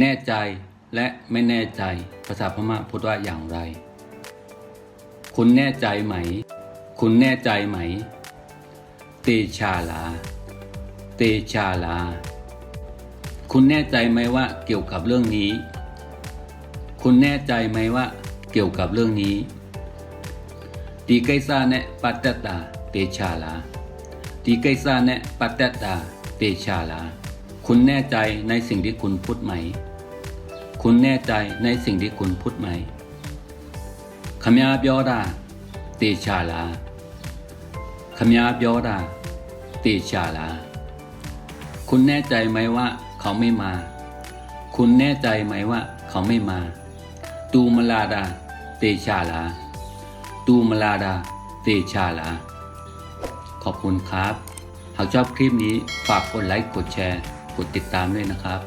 แน่ใจและไม่แน่ใจภาษาพม่าพูดว่าอย่างไร คุณแน่ใจไหม คุณแน่ใจไหม เตชาลา เตชาลา คุณแน่ใจไหมว่าเกี่ยวกับเรื่องนี้ คุณแน่ใจไหมว่าเกี่ยวกับเรื่องนี้ตีไกซาเนปัตตาเตชาลาตีไกซาเนปัตตาเตชาลา คุณแน่ใจในสิ่งที่คุณพูดไหม คุณแน่ใจในสิ่งที่คุณพูดไหมခမ ्या ပြောတာတေချာလားခမ ्या ပြောတာတေချาလားคุณแน่ใจไหมว่า เขาไม่มา คุณแน่ใจไหมว่า เขาไม่มา ตูมลาดาเตชาลา ตูมลาดาเตชาลา ขอบคุณครับ หากชอบคลิปนี้ฝากกดไลค์ กดแชร์ กดติดตามด้วยนะครับ